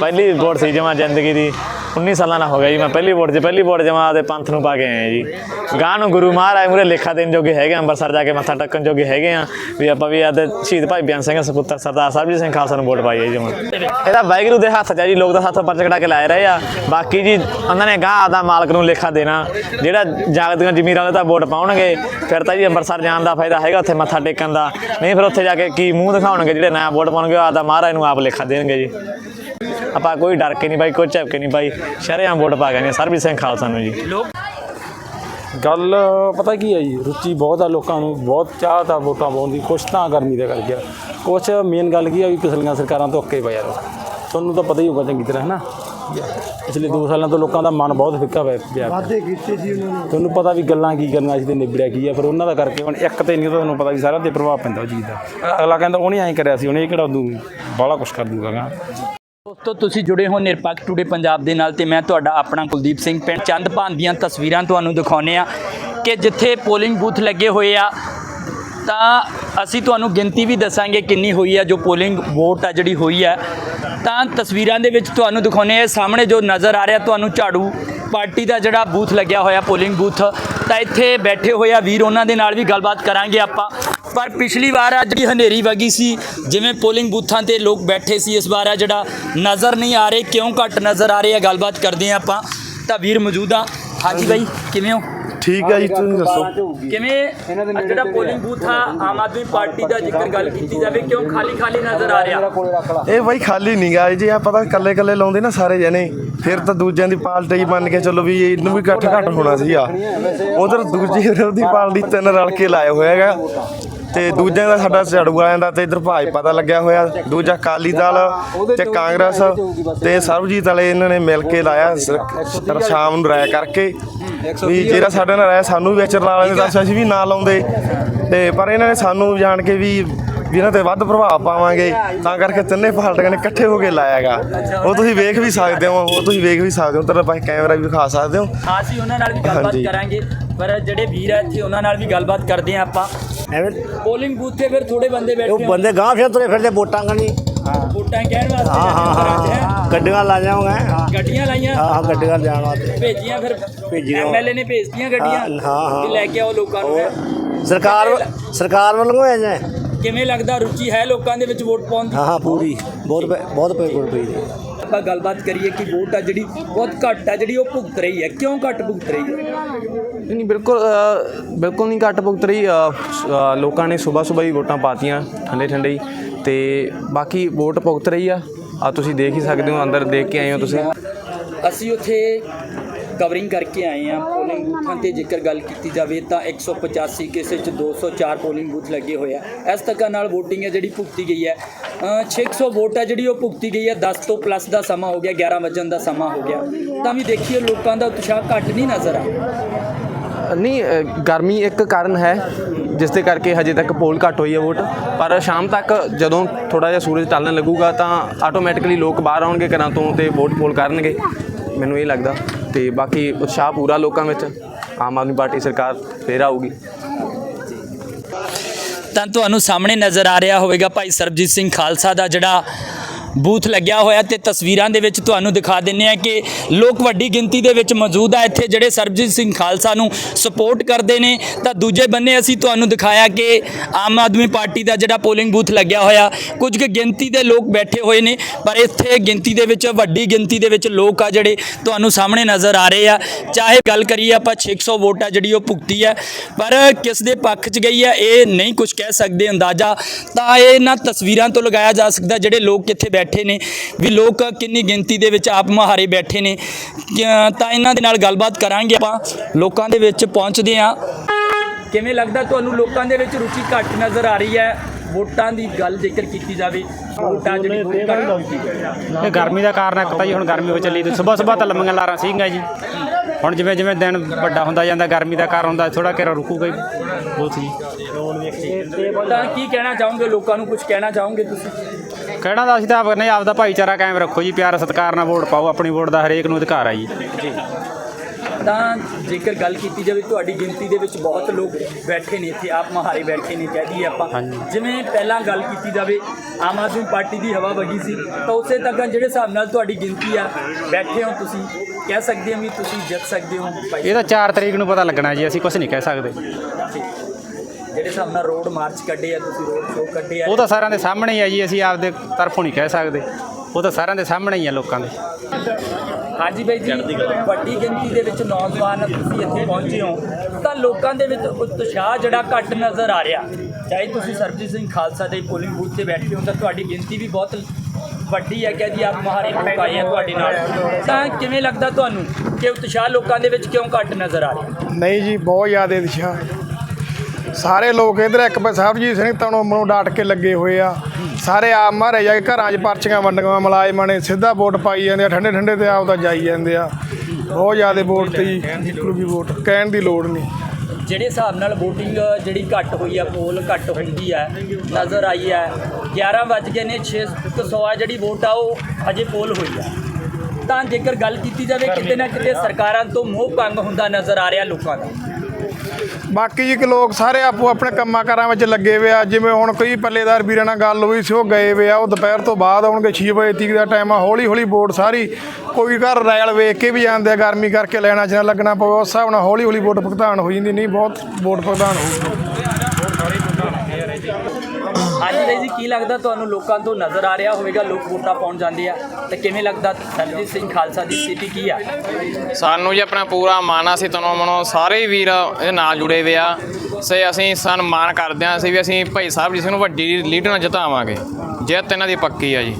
ਪਹਿਲੀ ਵੋਟ ਸੀ ਜਮਾ ਜ਼ਿੰਦਗੀ ਦੀ। 19 ਸਾਲਾਂ ਦਾ ਹੋ ਗਿਆ ਜੀ ਮੈਂ ਪਹਿਲੀ ਵੋਟ 'ਚ ਪਹਿਲੀ ਵੋਟ ਜਮਾ ਆਪਦੇ ਪੰਥ ਨੂੰ ਪਾ ਕੇ ਆਇਆ ਜੀ। ਗਾਂ ਨੂੰ ਗੁਰੂ ਮਹਾਰਾਜ ਮੂਰੇ ਲੇਖਾ ਦੇਣ ਜੋਗੇ ਹੈਗੇ ਅੰਮ੍ਰਿਤਸਰ ਜਾ ਕੇ ਮੱਥਾ ਟੇਕਣ ਜੋਗੇ ਹੈਗੇ ਆ, ਵੀ ਆਪਾਂ ਵੀ ਆਦੇ ਸ਼ਹੀਦ ਭਾਈ ਬਿਆਨ ਸਿੰਘ, ਸਪੁੱਤਰ ਸਰਦਾਰ ਸਾਹਿਬ ਸਿੰਘ ਖਾਲਸਾ ਨੂੰ ਵੋਟ ਪਾਈ ਹੈ ਜੀ ਜਮਾ ਇਹਦਾ ਵਾਹਿਗੁਰੂ ਦੇ ਹੱਥ 'ਚ ਜੀ, ਲੋਕ ਤਾਂ ਹੱਥੋਂ ਪਰਚ ਕਟਾ ਕੇ ਲਾਏ ਰਹੇ ਆ। ਬਾਕੀ ਜੀ, ਉਹਨਾਂ ਨੇ ਗਾਂ ਆਦਾ ਮਾਲਕ ਨੂੰ ਲੇਖਾ ਦੇਣਾ। ਜਿਹੜਾ ਜਾਗਦੀਆਂ ਜ਼ਮੀਰਾਂ ਵਾਲੇ ਤਾਂ ਵੋਟ ਪਾਉਣਗੇ, ਫਿਰ ਤਾਂ ਜੀ ਅੰਮ੍ਰਿਤਸਰ ਜਾਣ ਦਾ ਫਾਇਦਾ ਹੈਗਾ ਉੱਥੇ ਮੱਥਾ ਟੇਕਣ ਦਾ। ਨਹੀਂ, ਫਿਰ ਉੱਥੇ ਜਾ ਕੇ ਕੀ ਮੂੰਹ ਦਿਖਾਉਣਗੇ, ਜਿਹੜੇ ਨਾ ਵੋਟ ਪਾਉਣਗੇ, ਉਹ ਆਦਾ ਮਹਾਰਾਜ ਨੂੰ ਆਪ ਲੇਖਾ ਦੇਣਗੇ ਜੀ। ਆਪਾਂ ਕੋਈ ਡਰ ਕੇ ਨਹੀਂ ਬਾਈ ਕੋਈ ਝਪਕੇ ਨਹੀਂ ਬਾਈ। ਸ਼ਰੇਆਮ ਵੋਟ ਪਾ ਗਏ ਨੇ ਸਰਬਜੀਤ ਸਿੰਘ ਖਾਲਸਾ ਨੂੰ ਜੀ। ਲੋਕ ਗੱਲ ਪਤਾ ਕੀ ਹੈ ਜੀ ਰੁਚੀ ਬਹੁਤ ਆ ਲੋਕਾਂ ਨੂੰ ਬਹੁਤ ਚਾਹ ਤਾਂ ਵੋਟਾਂ ਪਾਉਣ ਦੀ ਕੁਛ ਤਾਂ ਗਰਮੀ ਦਾ ਕਰ ਗਿਆ ਕੁਛ ਮੇਨ ਗੱਲ ਕੀ ਆ ਵੀ ਪਿਛਲੀਆਂ ਸਰਕਾਰਾਂ ਤੋਂ ਅੱਕੇ ਪਏ ਯਾਰ ਤੁਹਾਨੂੰ ਤਾਂ ਪਤਾ ਹੀ ਹੋਊਗਾ ਚੰਗੀ ਤਰ੍ਹਾਂ ਹੈ ਨਾ ਪਿਛਲੇ 2 ਸਾਲਾਂ ਤੋਂ ਲੋਕਾਂ ਦਾ ਮਨ ਬਹੁਤ ਫਿੱਕਾ ਪਿਆ। ਵਾਅਦੇ ਕੀਤੇ ਸੀ ਉਹਨਾਂ ਨੇ। ਤੁਹਾਨੂੰ ਪਤਾ ਵੀ ਗੱਲਾਂ ਕੀ ਕਰਨਾ ਸੀ ਤੇ ਨਿਬੜਿਆ ਕੀ ਆ ਫਿਰ ਉਹਨਾਂ ਦਾ ਕਰਕੇ ਹੁਣ ਇੱਕ ਤੇ ਨਹੀਂ ਤੁਹਾਨੂੰ ਪਤਾ ਵੀ ਸਾਰਾ ਤੇ ਪ੍ਰਭਾਵ ਪੈਂਦਾ ਉਹ ਚੀਜ਼ ਦਾ। ਅਗਲਾ ਕਹਿੰਦਾ ਉਹਨੇ ਐਂ ਕਰਿਆ ਸੀ ਉਹਨੇ ਇਹ ਕਿਹੜਾ ਉਦੋਂ ਬਾਹਲਾ ਕੁਛ ਕਰ ਦੂਗਾ ਗਾ। ਦੋਸਤੋ, ਤੁਸੀਂ ਜੁੜੇ ਹੋ ਨਿਰਪੱਖ ਟੂਡੇ ਪੰਜਾਬ ਦੇ ਨਾਲ ਤੇ ਮੈਂ ਤੁਹਾਡਾ ਆਪਣਾ ਕੁਲਦੀਪ ਸਿੰਘ ਪਿੰਡ ਚੰਦਪਾਨ ਦੀਆਂ ਤਸਵੀਰਾਂ ਤੁਹਾਨੂੰ ਦਿਖਾਉਨੇ ਆ ਕਿ ਜਿੱਥੇ ਪੋਲਿੰਗ ਬੂਥ ਲੱਗੇ ਹੋਏ ਆ, ਤਾਂ ਅਸੀਂ ਤੁਹਾਨੂੰ ਗਿਣਤੀ ਵੀ ਦੱਸਾਂਗੇ ਕਿੰਨੀ ਹੋਈ ਆ, ਜੋ ਪੋਲਿੰਗ ਵੋਟ ਆ ਜਿਹੜੀ ਹੋਈ ਆ। ਤਾਂ ਤਸਵੀਰਾਂ ਦੇ ਵਿੱਚ ਤੁਹਾਨੂੰ ਦਿਖਾਉਨੇ ਆ ਸਾਹਮਣੇ ਜੋ ਨਜ਼ਰ ਆ ਰਿਹਾ ਤੁਹਾਨੂੰ ਝਾੜੂ ਪਾਰਟੀ ਦਾ ਜਿਹੜਾ ਬੂਥ ਲੱਗਿਆ ਹੋਇਆ ਪੋਲਿੰਗ ਬੂਥ ਤਾਂ ਇੱਥੇ ਬੈਠੇ ਹੋਏ ਆ ਵੀਰ, ਉਹਨਾਂ ਦੇ ਨਾਲ ਵੀ ਗੱਲਬਾਤ ਕਰਾਂਗੇ ਆਪਾਂ। ਪਰ ਪਿਛਲੀ ਵਾਰ ਅੱਜ ਦੀ ਹਨੇਰੀ ਵਗੀ ਸੀ। ਜਿਵੇਂ ਪੋਲਿੰਗ ਬੂਥਾਂ ਤੇ ਲੋਕ ਬੈਠੇ ਸੀ ਇਸ ਵਾਰ ਆ ਜਿਹੜਾ ਨਜ਼ਰ ਨਹੀਂ ਆ ਰਹੇ ਕਿਉਂ ਘੱਟ ਨਜ਼ਰ ਆ ਰਹੇ ਆ ਗੱਲਬਾਤ ਕਰਦੇ ਆ ਆਪਾਂ। ਤਾਂ ਵੀਰ ਮੌਜੂਦ ਆ। ਹਾਂਜੀ ਬਾਈ ਕਿਵੇਂ ਹੋ? ਠੀਕ ਹੈ ਜੀ ਤੁਸੀਂ ਦੱਸੋ? ਕਿਵੇਂ ਜਿਹੜਾ ਪੋਲਿੰਗ ਬੂਥ ਆ ਆਮ ਆਦਮੀ ਪਾਰਟੀ ਦਾ ਜੇਕਰ ਗੱਲ ਕੀਤੀ ਜਾਵੇ ਕਿਉਂ ਖਾਲੀ ਖਾਲੀ ਨਜ਼ਰ ਆ ਰਿਹਾ? ਇਹ ਬਾਈ ਖਾਲੀ ਨਹੀਂ ਗਾ ਜੀ ਆ ਪਤਾ ਕੱਲੇ ਕੱਲੇ ਲਾਉਂਦੇ ਨਾ ਸਾਰੇ ਜਣੇ ਫਿਰ ਤਾਂ ਦੂਜਿਆਂ ਦੀ ਪਾਰਟੀ ਮੰਨ ਕੇ ਚੱਲੋ ਵੀ ਇਹਨੂੰ ਵੀ ਇਕੱਠ ਘੱਟ ਹੋਣਾ ਸੀਗਾ। ਉਧਰ ਦੂਜੀ ਵਿਰੋਧੀ ਪਾਰਟੀ ਤਿੰਨ ਰਲ ਕੇ ਲਾਇਆ ਹੋਇਆ ਹੈਗਾ। ਤੇ ਦੂਜਿਆਂ ਦਾ ਸਾਡਾ ਝਾੜੂ ਵਾਲਿਆਂ ਦਾ ਤੇ ਇਧਰ ਭਾਜਪਾ ਦਾ ਲੱਗਿਆ ਹੋਇਆ ਦੂਜਾ ਅਕਾਲੀ ਦਲ ਤੇ ਕਾਂਗਰਸ ਤੇ ਸਰਬਜੀਤ ਵਾਲੇ ਇਹਨਾਂ ਨੇ ਮਿਲ ਕੇ ਲਾਇਆ ਸ਼ਾਮ ਨੂੰ ਰਾਇ ਕਰਕੇ ਵੀ ਜਿਹੜਾ ਸਾਡੇ ਨਾਲ ਰਾਇ ਸਾਨੂੰ ਵੀ ਵਿੱਚ ਰਲਾ ਲੈਂਦੇ ਤਾਂ ਅਸੀਂ ਵੀ ਨਾ ਲਾਉਂਦੇ। ਤੇ ਪਰ ਇਹਨਾਂ ਨੇ ਸਾਨੂੰ ਜਾਣ ਕੇ ਵੀ ਵੀ ਇਹਨਾਂ ਤੇ ਵੱਧ ਪ੍ਰਭਾਵ ਪਾਵਾਂਗੇ ਤਾਂ ਕਰਕੇ ਤਿੰਨੇ ਪਾਰਟੀਆਂ ਨੇ ਇਕੱਠੇ ਹੋ ਕੇ ਲਾਇਆਗਾ। ਉਹ ਤੁਸੀਂ ਵੇਖ ਵੀ ਸਕਦੇ ਹੋ ਉਹ ਤੁਸੀਂ ਵੇਖ ਵੀ ਸਕਦੇ ਹੋ ਤੇਰਾ ਭਾਈ ਕੈਮਰਾ ਵੀ ਦਿਖਾ ਸਕਦੇ ਹੋ। ਅਸੀਂ ਉਹਨਾਂ ਨਾਲ ਵੀ ਗੱਲਬਾਤ। ਕਰਾਂਗੇ ਪਰ ਜਿਹੜੇ ਵੀਰ ਆ ਇੱਥੇ ਉਹਨਾਂ ਨਾਲ ਵੀ ਗੱਲਬਾਤ ਕਰਦੇ ਆ ਆਪਾਂ। ਐਵੇਂ ਪੋਲਿੰਗ ਬੂਥ ਤੇ ਫਿਰ ਥੋੜੇ ਬੰਦੇ ਉਹ ਬੈਠੇ ਆ ਬੰਦੇ ਗਾਂ ਫਿਰ ਤੁਰੇ ਫਿਰਦੇ ਵੋਟਾਂ ਕਰਨੀ। ਵੋਟਾਂ ਕਹਿਣ ਵਾਸਤੇ ਹਾਂ ਹਾਂ ਹੈਂ। ਹਾਂ। ਗੱਡੀਆਂ ਲਾ ਜਾਵਾਂਗੇ ਗੱਡੀਆਂ ਲਾਈਆਂ। ਹਾਂ ਹਾਂ ਗੱਡੀਆਂ ਜਾਣ ਵਾਸਤੇ। ਭੇਜੀਆਂ ਫਿਰ। ਭੇਜੀਆਂ। ਐਮਐਲਏ ਨੇ ਭੇਜਤੀਆਂ ਗੱਡੀਆਂ। ਹਾਂ, ਹਾਂ, ਹਾਂ। ਲੈ ਕੇ ਆਓ ਲੋਕਾਂ ਨੂੰ ਹੈਂ। ਸਰਕਾਰ ਸਰਕਾਰ ਵੱਲੋਂ ਹੈ ਜੇ? ਕਿਵੇਂ ਲੱਗਦਾ? ਰੁਚੀ ਹੈ ਲੋਕਾਂ ਦੇ ਵਿੱਚ ਵੋਟ ਪਾਉਣ ਦੀ? ਹਾਂ ਹਾਂ ਪੂਰੀ। ਬਹੁਤ ਬਹੁਤ ਪਈ ਜੀ। ਆਪਾਂ ਗੱਲਬਾਤ ਕਰੀਏ ਕਿ ਵੋਟ ਆ ਜਿਹੜੀ ਬਹੁਤ ਘੱਟ ਆ ਜਿਹੜੀ ਉਹ ਭੁਗਤ ਰਹੀ ਹੈ। ਕਿਉਂ ਘੱਟ ਭੁਗਤ ਰਹੀ? ਹੈ ਨਹੀਂ ਬਿਲਕੁਲ ਬਿਲਕੁਲ ਨਹੀਂ ਘੱਟ ਭੁਗਤ ਰਹੀ। ਲੋਕਾਂ ਨੇ ਸਵੇਰ ਸਵੇਰ ਹੀ ਵੋਟਾਂ ਪਾਤੀਆਂ ਠੰਡੇ ਠੰਡੇ ਹੀ। ਤੇ ਬਾਕੀ ਵੋਟ ਭੁਗਤ ਰਹੀ ਆ। ਆ ਤੁਸੀਂ ਦੇਖ ਹੀ ਸਕਦੇ ਹੋ ਅੰਦਰ ਦੇਖ ਕੇ ਆਏ ਹੋ ਤੁਸੀਂ। ਅਸੀਂ ਉੱਥੇ ਕਵਰਿੰਗ ਕਰਕੇ ਆਏ ਆ ਪੋਲਿੰਗ ਬੂਥਾਂ ਤੇ ਜੇਕਰ ਗੱਲ ਕੀਤੀ ਜਾਵੇ ਤਾਂ 185 ਕਿਸੇ ਚ 204 ਪੋਲਿੰਗ ਬੂਥ ਲੱਗੇ ਹੋਏ ਆ। ਇਸ ਤੱਕਾਂ ਨਾਲ VOTING ਹੈ ਜਿਹੜੀ ਭੁਗਤੀ ਗਈ ਹੈ। ਅ, 600 ਵੋਟ ਹੈ ਜਿਹੜੀ ਉਹ ਭੁਗਤੀ ਗਈ ਹੈ। 10 ਤੋਂ ਪਲੱਸ ਦਾ ਸਮਾਂ ਹੋ ਗਿਆ 11 ਵਜਣ ਦਾ ਸਮਾਂ ਹੋ ਗਿਆ। ਤਾਂ ਵੀ ਦੇਖੀਏ ਲੋਕਾਂ ਦਾ ਉਤਸ਼ਾਹ ਘੱਟ ਨਹੀਂ ਨਜ਼ਰ ਆ। ਨਹੀਂ ਗਰਮੀ ਇੱਕ ਕਾਰਨ ਹੈ ਜਿਸ ਦੇ ਕਰਕੇ ਹਜੇ ਤੱਕ ਪੋਲ ਘੱਟ ਹੋਈ ਹੈ ਵੋਟ ਪਰ ਸ਼ਾਮ ਤੱਕ ਜਦੋਂ ਥੋੜਾ ਜਿਹਾ ਸੂਰਜ ਢਲਣ ਲੱਗੂਗਾ ਤਾਂ ਆਟੋਮੈਟਿਕਲੀ ਲੋਕ ਬਾਹਰ ਆਉਣਗੇ ਘਰਾਂ ਤੋਂ ਤੇ ਵੋਟ ਪੋਲ ਕਰਨਗੇ। ਮੈਨੂੰ ਇਹ ਲੱਗਦਾ। ਤੇ ਬਾਕੀ ਉਤਸ਼ਾਹ ਪੂਰਾ ਲੋਕਾਂ ਵਿੱਚ, ਆਮ ਆਦਮੀ ਪਾਰਟੀ ਸਰਕਾਰ ਫੇਰ ਆਊਗੀ। ਤਾਂ ਤੁਹਾਨੂੰ ਸਾਹਮਣੇ ਨਜ਼ਰ ਆ ਰਿਹਾ ਹੋਵੇਗਾ ਭਾਈ ਸਰਬਜੀਤ ਸਿੰਘ ਖਾਲਸਾ ਦਾ ਜਿਹੜਾ ਬੂਥ ਲੱਗਿਆ ਹੋਇਆ ਤੇ ਤਸਵੀਰਾਂ ਦੇ ਵਿੱਚ ਤੁਹਾਨੂੰ ਦਿਖਾ ਦਿੰਨੇ ਆ ਕਿ ਲੋਕ ਵੱਡੀ ਗਿਣਤੀ ਦੇ ਵਿੱਚ ਮੌਜੂਦ ਆ। ਇੱਥੇ ਜਿਹੜੇ ਸਰਬਜੀਤ ਸਿੰਘ ਖਾਲਸਾ ਨੂੰ ਸਪੋਰਟ ਕਰਦੇ ਨੇ, ਤਾਂ ਦੂਜੇ ਬੰਨੇ ਅਸੀਂ ਤੁਹਾਨੂੰ ਦਿਖਾਇਆ ਕਿ ਆਮ ਆਦਮੀ ਪਾਰਟੀ ਦਾ ਜਿਹੜਾ ਪੋਲਿੰਗ ਬੂਥ ਲੱਗਿਆ ਹੋਇਆ, ਕੁਝ ਕੁ ਗਿਣਤੀ ਦੇ ਲੋਕ ਬੈਠੇ ਹੋਏ ਨੇ, ਪਰ ਇੱਥੇ ਗਿਣਤੀ ਦੇ ਵਿੱਚ, ਵੱਡੀ ਗਿਣਤੀ ਦੇ ਵਿੱਚ ਲੋਕ ਆ ਜਿਹੜੇ ਤੁਹਾਨੂੰ ਸਾਹਮਣੇ ਨਜ਼ਰ ਆ ਰਹੇ ਆ। ਚਾਹੇ ਗੱਲ ਕਰੀਏ ਆਪਾਂ 600 ਵੋਟ ਆ ਜਿਹੜੀ ਉਹ ਭੁਗਤੀ ਹੈ ਪਰ ਕਿਸ ਦੇ ਪੱਖ 'ਚ ਗਈ ਹੈ ਇਹ ਨਹੀਂ ਕੁਝ ਕਹਿ ਸਕਦੇ ਅੰਦਾਜ਼ਾ। ਤਾਂ ਇਹ ਇਹਨਾਂ ਤਸਵੀਰਾਂ ਤੋਂ ਲਗਾਇਆ ਜਾ ਸਕਦਾ, ਜਿਹੜੇ ਲੋਕ ਇੱਥੇ ਬੈਠੇ ਨੇ ਵੀ ਲੋਕ ਕਿੰਨੀ ਗਿਣਤੀ ਦੇ ਵਿੱਚ ਆਪ ਮੁਹਾਰੇ ਬੈਠੇ ਨੇ। ਤਾਂ ਇਹਨਾਂ ਦੇ ਨਾਲ ਗੱਲਬਾਤ ਕਰਾਂਗੇ ਆਪਾਂ। ਲੋਕਾਂ ਦੇ ਵਿੱਚ ਪਹੁੰਚਦੇ ਆ ਕਿਵੇਂ ਲੱਗਦਾ ਤੁਹਾਨੂੰ ਲੋਕਾਂ ਦੇ ਵਿੱਚ ਰੁਚੀ ਘੱਟ ਨਜ਼ਰ ਆ ਰਹੀ ਹੈ? ਵੋਟਾਂ ਦੀ ਗੱਲ ਜੇਕਰ ਕੀਤੀ ਜਾਵੇ ਵੋਟਾਂ ਜਿਹੜੀ ਕੀਤੀ ਇਹ ਗਰਮੀ ਦਾ ਕਾਰਨ ਹੈ ਪਤਾ ਹੀ ਹੁਣ ਗਰਮੀ ਹੋ ਚੱਲੀ ਤੇ ਸਵੇਰ ਸਵੇਰ ਤਾਂ ਲੰਮੀਆਂ ਲਾਰਾਂ ਸੀਗੀਆਂ ਜੀ। ਹੁਣ ਜਿਵੇਂ ਜਿਵੇਂ ਦਿਨ ਵੱਡਾ ਹੁੰਦਾ ਜਾਂਦਾ ਗਰਮੀ ਦਾ ਕਾਰਨ ਹੁੰਦਾ ਥੋੜਾ ਕਿਰਾ ਰੁਕੂਗਾ ਬਹੁਤ ਜੀ। ਤਾਂ ਕੀ ਕਹਿਣਾ ਚਾਹੋਗੇ? ਲੋਕਾਂ ਨੂੰ ਕੁਝ ਕਹਿਣਾ ਚਾਹੋਗੇ ਤੁਸੀਂ? ਕਹਿਣਾ ਦਾ ਅਸੀਂ ਤਾਂ ਆਪ ਨਹੀਂ ਆਪਦਾ ਭਾਈਚਾਰਾ ਕਾਇਮ ਰੱਖੋ ਜੀ ਪਿਆਰ ਸਤਿਕਾਰ ਨਾਲ ਵੋਟ ਪਾਓ ਆਪਣੀ ਵੋਟ ਦਾ ਹਰੇਕ ਨੂੰ ਅਧਿਕਾਰ ਆ ਜੀ। ਤਾਂ ਜੇਕਰ ਗੱਲ ਕੀਤੀ ਜਾਵੇ ਤੁਹਾਡੀ ਗਿਣਤੀ ਦੇ ਵਿੱਚ ਬਹੁਤ ਲੋਕ ਬੈਠੇ ਨੇ ਇੱਥੇ ਆਪ ਮਹਾਰੇ ਬੈਠੇ ਨੇ ਕਹਿ ਦਈਏ ਆਪਾਂ। ਜਿਵੇਂ ਪਹਿਲਾਂ ਗੱਲ ਕੀਤੀ ਜਾਵੇ ਆਮ ਆਦਮੀ ਪਾਰਟੀ ਦੀ ਹਵਾ ਵਗੀ ਸੀ ਤਾਂ ਉਸੇ ਤੱਕ ਜਿਹੜੇ ਹਿਸਾਬ ਨਾਲ ਤੁਹਾਡੀ ਗਿਣਤੀ ਆ ਬੈਠੇ ਹੋ ਤੁਸੀਂ ਕਹਿ ਸਕਦੇ ਹੋ ਵੀ ਤੁਸੀਂ ਜਿੱਤ ਸਕਦੇ ਹੋ ਇਹ ਤਾਂ 4 ਤਰੀਕ ਨੂੰ ਪਤਾ ਲੱਗਣਾ ਜੀ ਅਸੀਂ ਕੁਝ ਨਹੀਂ ਕਹਿ ਸਕਦੇ। ਜਿਹੜੇ ਹਿਸਾਬ ਨਾਲ ਰੋਡ ਮਾਰਚ ਕੱਢੇ ਆ ਤੁਸੀਂ ਰੋਡ ਸ਼ੋਅ ਕੱਢੇ ਆ ਉਹ ਤਾਂ ਸਾਰਿਆਂ ਦੇ ਸਾਹਮਣੇ ਹੀ ਆ ਜੀ ਅਸੀਂ ਆਪਦੇ ਤਰਫੋਂ ਨਹੀਂ ਕਹਿ ਸਕਦੇ। ਉਹ ਤਾਂ ਸਾਰਿਆਂ ਦੇ ਸਾਹਮਣੇ ਹੀ ਆ ਲੋਕਾਂ ਦੇ। ਹਾਂਜੀ ਬਾਈ ਜੀ ਵੱਡੀ ਗਿਣਤੀ ਦੇ ਵਿੱਚ ਨੌਜਵਾਨ ਤੁਸੀਂ ਇੱਥੇ ਪਹੁੰਚੇ ਹੋ ਤਾਂ ਲੋਕਾਂ ਦੇ ਵਿੱਚ ਉਤਸ਼ਾਹ ਜਿਹੜਾ ਘੱਟ ਨਜ਼ਰ ਆ ਰਿਹਾ। ਚਾਹੇ ਤੁਸੀਂ ਸਰਬਜੀਤ ਸਿੰਘ ਖਾਲਸਾ ਦੇ ਪੋਲਿੰਗ ਬੂਥ ਤੇ ਬੈਠੇ ਹੋ ਤਾਂ ਤੁਹਾਡੀ ਗਿਣਤੀ ਵੀ ਬਹੁਤ ਵੱਡੀ ਹੈ ਕਿ ਜੀ ਆਪ ਮਹਾਰੇ ਲੋਕ ਆਏ ਆ ਤੁਹਾਡੇ ਨਾਲ। ਤਾਂ ਕਿਵੇਂ ਲੱਗਦਾ ਤੁਹਾਨੂੰ ਕਿ ਉਤਸ਼ਾਹ ਲੋਕਾਂ ਦੇ ਵਿੱਚ ਕਿਉਂ ਘੱਟ ਨਜ਼ਰ ਆ ਰਿਹਾ? ਨਹੀਂ ਜੀ ਬਹੁਤ ਜ਼ਿਆਦਾ ਦਿਸ਼ਾ ਸਾਰੇ ਲੋਕ ਇਧਰ ਇੱਕ ਪਾਸੇ ਸਾਹਿਬਜੀਤ ਸਿੰਘ ਤਣੋਂ ਮਨੋਂ ਡਾਟ ਕੇ ਲੱਗੇ ਹੋਏ ਆ। ਸਾਰੇ ਆਪ ਮਾਰੇ ਜਾ ਕੇ ਘਰਾਂ 'ਚ ਪਰਚੀਆਂ ਵੰਡੀਆਂ ਮੁਲਾਜ਼ਮਾਂ ਨੇ ਸਿੱਧਾ ਵੋਟ ਪਾਈ ਜਾਂਦੇ ਆ, ਠੰਡੇ ਠੰਡੇ ਤੇ ਆਪ ਤਾਂ ਜਾਈ ਜਾਂਦੇ ਆ। ਬਹੁਤ ਜ਼ਿਆਦਾ ਵੋਟ ਤੇ ਜੀ ਨਿਕਲੂਗੀ ਵੋਟ ਕਹਿਣ ਦੀ ਲੋੜ ਨਹੀਂ। ਜਿਹੜੇ ਹਿਸਾਬ ਨਾਲ VOTING ਜਿਹੜੀ ਘੱਟ ਹੋਈ ਆ ਪੋਲ ਘੱਟ ਹੁੰਦੀ ਹੈ ਨਜ਼ਰ ਆਈ ਹੈ 11 ਵੱਜ ਗਏ ਨੇ 600 ਆ ਜਿਹੜੀ ਵੋਟ ਆ, ਉਹ ਹਜੇ ਪੋਲ ਹੋਈ ਆ। ਤਾਂ ਜੇਕਰ ਗੱਲ ਕੀਤੀ ਜਾਵੇ ਕਿਤੇ ਨਾ ਕਿਤੇ ਸਰਕਾਰਾਂ ਤੋਂ ਮੋਹ ਭੰਗ ਹੁੰਦਾ ਨਜ਼ਰ ਆ ਰਿਹਾ ਲੋਕਾਂ ਦਾ। ਬਾਕੀ ਜੀ ਕਿ ਲੋਕ ਸਾਰੇ ਆਪੋ ਆਪਣੇ ਕੰਮਾਂ ਕਾਰਾਂ ਵਿੱਚ ਲੱਗੇ ਹੋਏ ਆ, ਜਿਵੇਂ ਹੁਣ ਕਈ ਪੱਲੇਦਾਰ ਵੀਰਾਂ ਨਾਲ ਗੱਲ ਹੋਈ ਸੀ, ਉਹ ਗਏ ਹੋਏ ਆ, ਉਹ ਦੁਪਹਿਰ ਤੋਂ ਬਾਅਦ ਆਉਣਗੇ 6 ਵਜੇ ਤੀਕ ਦਾ ਟਾਈਮ ਆ ਹੌਲੀ ਹੌਲੀ ਵੋਟ ਸਾਰੀ ਕੋਈ ਘਰ ਰੈਲ ਵੇਖ ਕੇ ਵੀ ਜਾਂਦੇ ਆ, ਗਰਮੀ ਕਰਕੇ ਲੈਣਾ ਚ ਨਾ ਲੱਗਣਾ ਪਵੇ, ਉਸ ਹਿਸਾਬ ਨਾਲ ਹੌਲੀ ਹੌਲੀ ਵੋਟ ਭੁਗਤਾਨ ਹੋ ਜਾਂਦੀ, ਨਹੀਂ ਬਹੁਤ ਵੋਟ ਭੁਗਤਾਨ ਹੋਊਗੀ ਹਾਂਜੀ ਬਾਈ ਜੀ ਕੀ ਲੱਗਦਾ ਤੁਹਾਨੂੰ ਲੋਕਾਂ ਤੋਂ ਨਜ਼ਰ ਆ ਰਿਹਾ ਹੋਵੇਗਾ? ਲੋਕ ਵੋਟਾਂ ਪਾਉਣ ਜਾਂਦੇ ਆ। ਤੇ ਕਿਵੇਂ ਲੱਗਦਾ ਸਰਜੀਤ ਸਿੰਘ ਖਾਲਸਾ ਦੀ ਸਥਿਤੀ ਕੀ ਆ? ਸਾਨੂੰ ਜੀ ਆਪਣਾ ਪੂਰਾ ਮਾਣ ਆ ਸੀ ਤਨੋਂ ਮਨੋਂ ਸਾਰੇ ਵੀਰ ਇਹਦੇ ਨਾਲ ਜੁੜੇ ਹੋਏ ਆ। ਸੇ ਅਸੀਂ ਸਨਮਾਨ ਕਰਦੇ ਹਾਂ ਅਸੀਂ ਵੀ ਅਸੀਂ ਭਾਈ ਸਾਹਿਬ ਜੀ ਨੂੰ ਵੱਡੀ ਲੀਡਰ ਨਾਲ ਜਿਤਾਵਾਂਗੇ। ਜਿੱਤ ਇਹਨਾਂ ਦੀ ਪੱਕੀ ਆ ਜੀ।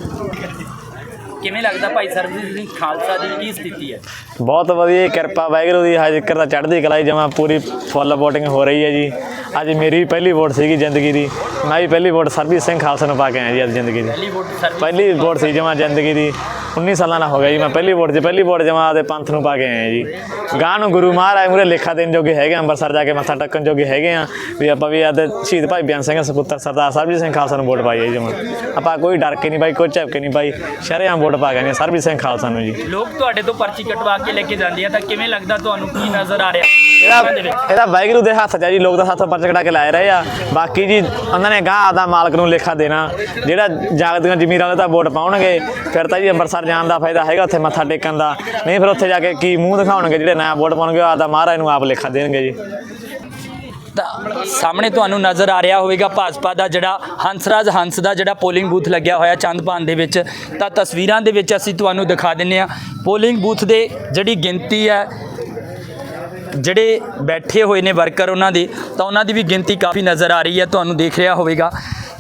ਕਿਵੇਂ ਲੱਗਦਾ ਭਾਈ ਸਰਜੀਤ ਸਿੰਘ ਖਾਲਸਾ ਦੀ ਕੀ ਸਥਿਤੀ ਹੈ ਬਹੁਤ ਵਧੀਆ ਕਿਰਪਾ ਵਾਹਿਗੁਰੂ ਦੀ ਹਜੇ ਜ਼ਿਕਰ ਤਾਂ ਚੜ੍ਹਦੀ ਕਲਾ ਜਮਾ ਪੂਰੀ ਫੁੱਲ VOTING ਹੋ ਰਹੀ ਹੈ ਜੀ। ਅੱਜ ਮੇਰੀ ਵੀ ਪਹਿਲੀ ਵੋਟ ਸੀਗੀ ਜ਼ਿੰਦਗੀ ਦੀ। ਮੈਂ ਵੀ ਪਹਿਲੀ ਵੋਟ ਸਰਬਜੀਤ ਸਿੰਘ ਖਾਲਸਾ ਨੂੰ ਪਾ ਕੇ ਆਇਆ ਜੀ ਅੱਜ ਜ਼ਿੰਦਗੀ ਦੀ। ਪਹਿਲੀ ਵੋਟ ਸਰਜੀਤ ਪਹਿਲੀ ਵੋਟ ਸੀ ਜਮਾ ਜ਼ਿੰਦਗੀ ਦੀ। 19 ਸਾਲਾਂ ਦਾ ਹੋ ਗਿਆ ਜੀ ਮੈਂ ਪਹਿਲੀ ਵੋਟ 'ਚ ਪਹਿਲੀ ਵੋਟ ਜਮਾ ਆਪਦੇ ਪੰਥ ਨੂੰ ਪਾ ਕੇ ਆਇਆ ਜੀ। ਗਾਂ ਨੂੰ ਗੁਰੂ ਮਹਾਰਾਜ ਮੂਰੇ ਲੇਖਾ ਦੇਣ ਜੋਗੇ ਹੈਗੇ ਅੰਮ੍ਰਿਤਸਰ ਜਾ ਕੇ ਮੱਥਾ ਟੱਕਣ ਜੋਗੇ ਹੈਗੇ ਆ। ਵੀ ਆਪਾਂ ਵੀ ਆਦੇ ਸ਼ਹੀਦ ਭਾਈ ਬਿਆਨ ਸਿੰਘ ਸੁਪੁੱਤਰ ਸਰਦਾਰ ਸਰਬਜੀਤ ਸਿੰਘ ਖਾਲਸਾ ਨੂੰ ਵੋਟ ਪਾਈ ਹੈ ਜੀ ਜਮਾ ਆਪਾਂ ਕੋਈ ਡਰ ਕੇ ਨਹੀਂ ਪਾਈ ਕੋਈ ਝਪਕੇ ਨਹੀਂ ਪਾਈ ਸ਼ਰੇਆਮ ਵੋਟ ਪਾ ਗਏ ਨੇ ਸਰਬਜੀਤ ਸਿੰਘ ਖਾਲਸਾ ਨੂੰ ਜੀ। ਲੋਕ ਤੁਹਾਡੇ ਤੋਂ ਪਰਚੀ ਕਟਵਾ ਕੇ ਲੈ ਕੇ ਜਾਂਦੇ ਆ ਤਾਂ ਕਿਵੇਂ ਲੱਗਦਾ ਤੁਹਾਨੂੰ? ਕੀ ਨਜ਼ਰ ਆ ਰਿਹਾ? ਇਹਦਾ ਵਾਹਿਗੁਰੂ ਦੇ ਹੱਥ 'ਚ ਆ ਜੀ, ਲੋਕ ਤਾਂ ਹੱਥ ਪਰਚ ਕਢਾ ਕੇ ਲਾਏ ਰਹੇ ਆ। ਬਾਕੀ ਜੀ, ਉਹਨਾਂ ਨੇ ਗਾਂ ਦਾ ਮਾਲਕ ਨੂੰ ਲੇਖਾ ਦੇਣਾ। ਜਿਹੜਾ ਜਾਗਦੀਆਂ ਜ਼ਮੀਰਾਂ ਵਾਲੇ ਤਾਂ ਵੋਟ ਪਾਉਣਗੇ, ਫਿਰ ਤਾਂ ਜੀ ਅੰਮ੍ਰਿਤਸਰ ਜਾਣ ਦਾ ਫਾਇਦਾ ਹੈਗਾ, ਉੱਥੇ ਮੱਥਾ ਟੇਕਣ ਦਾ। ਨਹੀਂ, ਫਿਰ ਉੱਥੇ ਜਾ ਕੇ ਕੀ ਮੂੰਹ ਦਿਖਾਉਣਗੇ ਜਿਹੜੇ ਨਾ ਵੋਟ ਪਾਉਣਗੇ ਆਦਾ ਮਹਾਰਾਜ ਨੂੰ ਆਪ ਲੇਖਾ ਦੇਣਗੇ ਜੀ। ਤਾਂ ਸਾਹਮਣੇ ਤੁਹਾਨੂੰ ਨਜ਼ਰ ਆ ਰਿਹਾ ਹੋਵੇਗਾ ਭਾਜਪਾ ਦਾ ਜਿਹੜਾ ਹੰਸਰਾਜ ਹੰਸ ਦਾ ਜਿਹੜਾ ਪੋਲਿੰਗ ਬੂਥ ਲੱਗਿਆ ਹੋਇਆ ਚੰਦਪਾਨ ਦੇ ਵਿੱਚ। ਤਾਂ ਤਸਵੀਰਾਂ ਦੇ ਵਿੱਚ ਅਸੀਂ ਤੁਹਾਨੂੰ ਦਿਖਾ ਦਿੰਨੇ ਆ ਪੋਲਿੰਗ ਬੂਥ ਦੇ ਜਿਹੜੀ ਗਿਣਤੀ ਹੈ ਜਿਹੜੇ ਬੈਠੇ ਹੋਏ ਨੇ ਵਰਕਰ ਉਹਨਾਂ ਦੇ ਤਾਂ ਉਹਨਾਂ ਦੀ ਵੀ ਗਿਣਤੀ ਕਾਫੀ ਨਜ਼ਰ ਆ ਰਹੀ ਹੈ ਤੁਹਾਨੂੰ ਦੇਖ ਰਿਹਾ ਹੋਵੇਗਾ।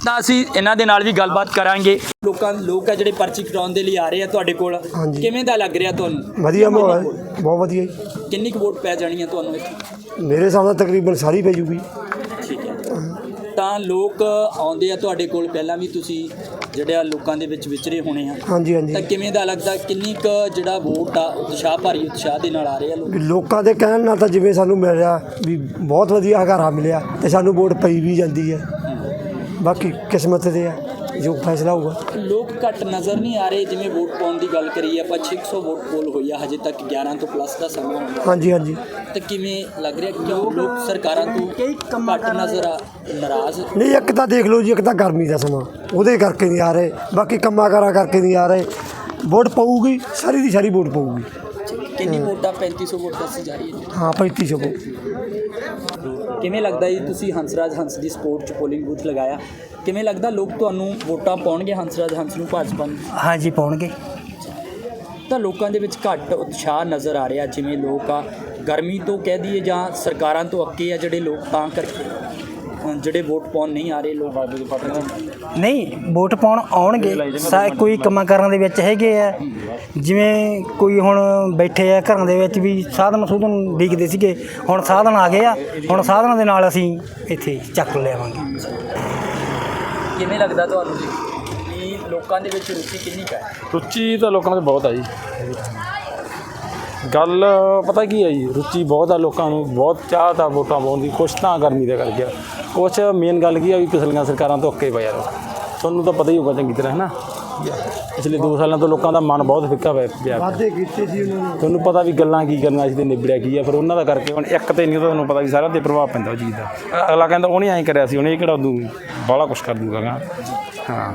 ਤਾਂ ਅਸੀਂ ਇਹਨਾਂ ਦੇ ਨਾਲ ਵੀ ਗੱਲਬਾਤ ਕਰਾਂਗੇ। ਲੋਕਾਂ ਲੋਕ ਆ ਜਿਹੜੇ ਪਰਚੀ ਕਟਾਉਣ ਦੇ ਲਈ ਆ ਰਹੇ ਆ ਤੁਹਾਡੇ ਕੋਲ ਕਿਵੇਂ ਦਾ ਲੱਗ ਰਿਹਾ ਤੁਹਾਨੂੰ? ਵਧੀਆ ਮਾਹੌਲ ਹੈ? ਬਹੁਤ ਵਧੀਆ ਜੀ। ਕਿੰਨੀ ਕੁ ਵੋਟ ਪੈ ਜਾਣੀ ਹੈ ਤੁਹਾਨੂੰ ਇੱਥੇ? ਮੇਰੇ ਹਿਸਾਬ ਨਾਲ ਤਕਰੀਬਨ ਸਾਰੀ ਪੈ ਜੂਗੀ। ਠੀਕ ਹੈ। ਤਾਂ ਲੋਕ ਆਉਂਦੇ ਆ ਤੁਹਾਡੇ ਕੋਲ ਪਹਿਲਾਂ ਵੀ ਤੁਸੀਂ ਜਿਹੜੇ ਲੋਕਾਂ ਦੇ ਵਿੱਚ ਵਿਚਰੇ ਹੋਣੇ ਆ ਹਾਂਜੀ ਹਾਂਜੀ। ਤਾਂ ਕਿਵੇਂ ਦਾ ਲੱਗਦਾ ਕਿੰਨੀ ਕੁ ਜਿਹੜਾ ਵੋਟ ਆ ਉਤਸ਼ਾਹ ਭਾਰੀ ਉਤਸ਼ਾਹ ਦੇ ਨਾਲ ਆ ਰਹੇ ਆ ਲੋਕ? ਲੋਕਾਂ ਦੇ ਕਹਿਣ ਨਾਲ ਤਾਂ ਜਿਵੇਂ ਸਾਨੂੰ ਮਿਲ ਰਿਹਾ ਵੀ ਬਹੁਤ ਵਧੀਆ ਹੰਗਾਰਾ ਮਿਲਿਆ ਤੇ ਸਾਨੂੰ ਵੋਟ ਪਈ ਵੀ ਜਾਂਦੀ ਹੈ। ਬਾਕੀ ਕਿਸਮਤ ਦੇ ਆ ਜੋ ਫੈਸਲਾ ਹੋਊਗਾ। ਲੋਕ ਘੱਟ ਨਜ਼ਰ ਨਹੀਂ ਆ ਰਹੇ ਜਿਵੇਂ ਵੋਟ ਪਾਉਣ ਦੀ ਗੱਲ ਕਰੀਏ ਆਪਾਂ 600 ਵੋਟ ਪੋਲ ਹੋਈ ਆ ਹਜੇ ਤੱਕ 11 ਤੋਂ ਪਲੱਸ ਦਾ ਸਮਾਂ ਹਾਂਜੀ ਹਾਂਜੀ। ਤਾਂ ਕਿਵੇਂ ਲੱਗ ਰਿਹਾ? ਕਿਉਂ ਲੋਕ ਸਰਕਾਰਾਂ ਤੋਂ ਘੱਟ ਨਜ਼ਰ ਆ ਨਾਰਾਜ਼? ਨਹੀਂ ਇੱਕ ਤਾਂ ਦੇਖ ਲਓ ਜੀ ਇੱਕ ਤਾਂ ਗਰਮੀ ਦਾ ਸਮਾਂ। ਉਹਦੇ ਕਰਕੇ ਨਹੀਂ ਆ ਰਹੇ। ਬਾਕੀ ਕੰਮਾਂ ਕਾਰਾਂ ਕਰਕੇ ਨਹੀਂ ਆ ਰਹੇ। ਵੋਟ ਪਊਗੀ ਸਾਰੀ ਦੀ ਸਾਰੀ ਵੋਟ ਪਊਗੀ। ਕਿੰਨੀ ਵੋਟਾਂ? 3500 ਵੋਟ ਦੱਸੀ ਜਾ ਰਹੀ ਹੈ ਹਾਂ 3500 ਵੋਟ। ਕਿਵੇਂ ਲੱਗਦਾ ਜੀ ਤੁਸੀਂ ਹੰਸਰਾਜ ਹੰਸ ਦੀ ਸਪੋਰਟ ਚ ਪੋਲਿੰਗ ਬੂਥ ਲਗਾਇਆ? ਕਿਵੇਂ ਲੱਗਦਾ ਲੋਕ ਤੁਹਾਨੂੰ ਵੋਟਾਂ ਪਾਉਣਗੇ? ਹੰਸਰਾਜ ਹੰਸ ਨੂੰ ਭਾਜਪਾ ਨੂੰ? ਹਾਂਜੀ ਪਾਉਣਗੇ। ਤਾਂ ਲੋਕਾਂ ਦੇ ਵਿੱਚ ਘੱਟ ਉਤਸ਼ਾਹ ਨਜ਼ਰ ਆ ਰਿਹਾ ਜਿਵੇਂ ਲੋਕ ਆ ਗਰਮੀ ਤੋਂ ਕਹਿ ਦਈਏ ਜਾਂ ਸਰਕਾਰਾਂ ਤੋਂ ਅੱਕੇ ਆ ਜਿਹੜੇ ਲੋਕ ਤਾਂ ਕਰਕੇ ਜਿਹੜੇ ਵੋਟ ਪਾਉਣ ਨਹੀਂ ਆ ਰਹੇ ਲੋਕ। ਨਹੀਂ ਵੋਟ ਪਾਉਣ ਆਉਣਗੇ ਸਾ ਕੋਈ ਕੰਮਾਂ ਕਾਰਾਂ ਦੇ ਵਿੱਚ ਹੈਗੇ ਆ। ਜਿਵੇਂ ਕੋਈ ਹੁਣ ਬੈਠੇ ਆ ਘਰਾਂ ਦੇ ਵਿੱਚ ਵੀ ਸਾਧਨ ਸੂਧਨ ਡੀਕਦੇ ਸੀਗੇ ਹੁਣ ਸਾਧਨ ਆ ਗਏ ਆ ਹੁਣ ਸਾਧਨਾਂ ਦੇ ਨਾਲ ਅਸੀਂ ਇੱਥੇ ਚੱਕ ਲਿਆਵਾਂਗੇ। ਕਿਵੇਂ ਲੱਗਦਾ ਤੁਹਾਨੂੰ ਜੀ? ਲੋਕਾਂ ਦੇ ਵਿੱਚ ਰੁਚੀ ਕਿੰਨੀ ਕੁ ਹੈ? ਰੁਚੀ ਤਾਂ ਲੋਕਾਂ ਦੇ ਬਹੁਤ ਆ ਜੀ। ਗੱਲ ਪਤਾ ਕੀ ਹੈ ਜੀ ਰੁਚੀ ਬਹੁਤ ਆ ਲੋਕਾਂ ਨੂੰ ਬਹੁਤ ਚਾਹ ਤਾਂ ਵੋਟਾਂ ਪਾਉਣ ਦੀ ਕੁਛ ਤਾਂ ਗਰਮੀ ਦਾ ਕਰ ਗਿਆ ਕੁਛ ਮੇਨ ਗੱਲ ਕੀ ਆ ਵੀ ਪਿਛਲੀਆਂ ਸਰਕਾਰਾਂ ਤੋਂ ਅੱਕੇ ਪਏ ਯਾਰ ਤੁਹਾਨੂੰ ਤਾਂ ਪਤਾ ਹੀ ਹੋਊਗਾ ਚੰਗੀ ਤਰ੍ਹਾਂ ਹੈ ਨਾ ਆ ਪਿਛਲੇ 2 ਸਾਲਾਂ ਤੋਂ ਲੋਕਾਂ ਦਾ ਮਨ ਬਹੁਤ ਫਿੱਕਾ ਹੋਇਆ ਪਿਆ। ਵਾਅਦੇ ਕੀਤੇ ਸੀ ਉਹਨਾਂ ਨੇ। ਤੁਹਾਨੂੰ ਪਤਾ ਵੀ ਗੱਲਾਂ ਕੀ ਕਰਨਾ ਸੀ ਤੇ ਨਿਬੜਿਆ ਕੀ ਆ ਫਿਰ ਉਹਨਾਂ ਦਾ ਕਰਕੇ ਹੁਣ ਇੱਕ ਤੇ ਨਹੀਂ ਤੁਹਾਨੂੰ ਪਤਾ ਵੀ ਸਾਰਿਆਂ ਤੇ ਪ੍ਰਭਾਵ ਪੈਂਦਾ ਉਹ ਚੀਜ਼ ਦਾ। ਅਗਲਾ ਕਹਿੰਦਾ ਉਹਨੇ ਐਂ ਕਰਿਆ ਸੀ ਉਹਨੇ ਇਹ ਕਿਹੜਾ ਉਦੋਂ ਬਾਹਲਾ ਕੁਛ ਕਰ ਦੂਗਾ ਹਾਂ।